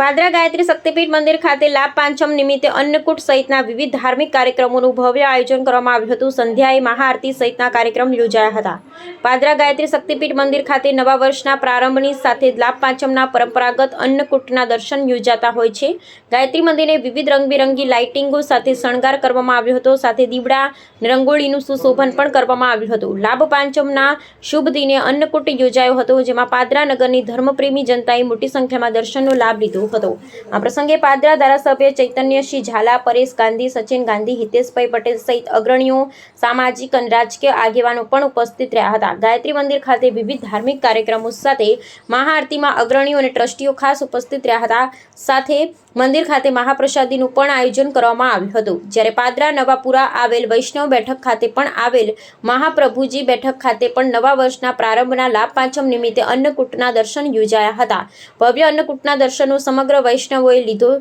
પાદરા ગાયત્રી શક્તિપીઠ મંદિર ખાતે લાભ પાંચમ નિમિત્તે અન્નકૂટ સહિતના વિવિધ ધાર્મિક કાર્યક્રમોનું ભવ્ય આયોજન કરવામાં આવ્યું હતું. સંધ્યાએ મહાઆરતી સહિતના કાર્યક્રમ યોજાયા હતા. પાદરા ગાયત્રી શક્તિપીઠ મંદિર ખાતે નવા વર્ષના પ્રારંભની સાથે લાભ પાંચમના પરંપરાગત અન્નકૂટના દર્શન યોજાતા હોય છે. ગાયત્રી મંદિરને વિવિધ રંગબેરંગી લાઇટિંગો સાથે શણગાર કરવામાં આવ્યો હતો. સાથે દીવડા, રંગોળીનું સુશોભન પણ કરવામાં આવ્યું હતું. લાભ પાંચમના શુભ દિને અન્નકૂટ યોજાયો હતો, જેમાં પાદરા નગરની ધર્મપ્રેમી જનતાએ મોટી સંખ્યામાં દર્શનનો લાભ લીધો. હતો. આ પ્રસંગે પાદરા ધારાસભ્ય ચૈતન્યસિંહ ઝાલા, પરેશ ગાંધી, સચિન ગાંધી, હિતેશભાઈ પટેલ સહિત અગ્રણીઓ, સામાજિક અને રાજકીય આગેવાનો પણ ઉપસ્થિત રહ્યા હતા. ગાયત્રી મંદિર ખાતે વિવિધ ધાર્મિક કાર્યક્રમો સાથે મહાઆરતીમાં અગ્રણીઓ અને ટ્રસ્ટીઓ ખાસ ઉપસ્થિત રહ્યા હતા. સાથે મંદિર ખાતે મહાપ્રસાદીનું પણ આયોજન કરવામાં આવ્યું હતું. જ્યારે પાદરા, નવાપુરા આવેલ વૈષ્ણવ બેઠક ખાતે પણ આવેલ મહાપ્રભુજી બેઠક ખાતે પણ નવા વર્ષના પ્રારંભના લાભ પાંચમ નિમિત્તે અન્નકૂટના દર્શન યોજાયા હતા. ભવ્ય અન્નકૂટના દર્શનો સમગ્ર વૈષ્ણવોએ લીધો.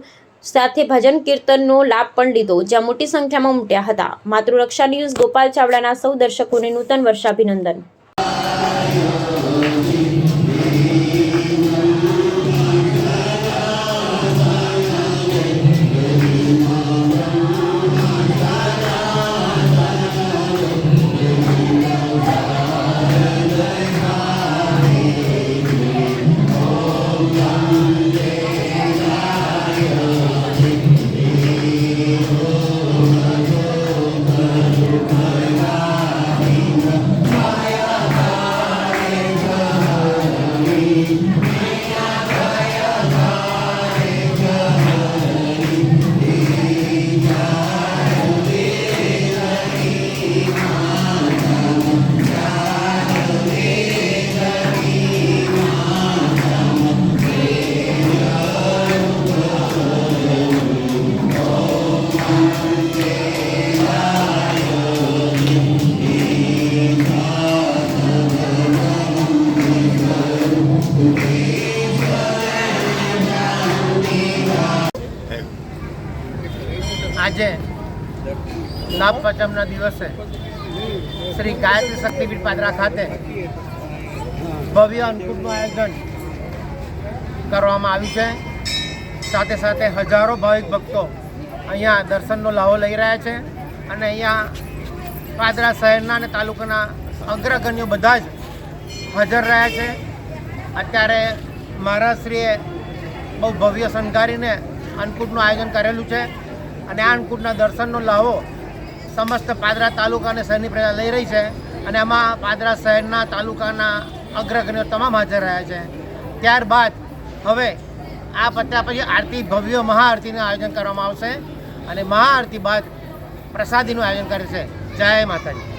સાથે ભજન કીર્તનનો લાભ પણ લીધો, જ્યાં મોટી સંખ્યામાં ઉમટ્યા હતા. માતૃરક્ષા ન્યૂઝ ગોપાલ ચાવડાના સૌ દર્શકોને નૂતન વર્ષાભિનંદન. આજે લાભ દિવસે શ્રી ગાયત્રી શક્તિપીઠ પાદરા ખાતે ભવ્ય અન્નકૂટનું આયોજન કરવામાં આવ્યું છે. સાથે સાથે હજારો ભાવિક ભક્તો અહીંયા દર્શનનો લાહો લઈ રહ્યા છે અને અહીંયા પાદરા શહેરના અને તાલુકાના અગ્રગણ્યો બધા જ હાજર રહ્યા છે. અત્યારે મહારાજશ્રીએ બહુ ભવ્ય શણગારીને અન્નકૂટનું આયોજન કરેલું છે. અને આ અન્નકૂટના દર્શનનો લાહો સમસ્ત પાદરા તાલુકા અને શહેરની પ્રજા લઈ રહી છે અને આમાં પાદરા શહેરના તાલુકાના અગ્રગણ્યો તમામ હાજર રહ્યા છે. ત્યારબાદ હવે આ પત્યા પછી આરતી ભવ્ય મહાઆરતીનું આયોજન કરવામાં આવશે અને મહાઆરતી બાદ પ્રસાદીનું આયોજન કરે છે. જય માતાજી.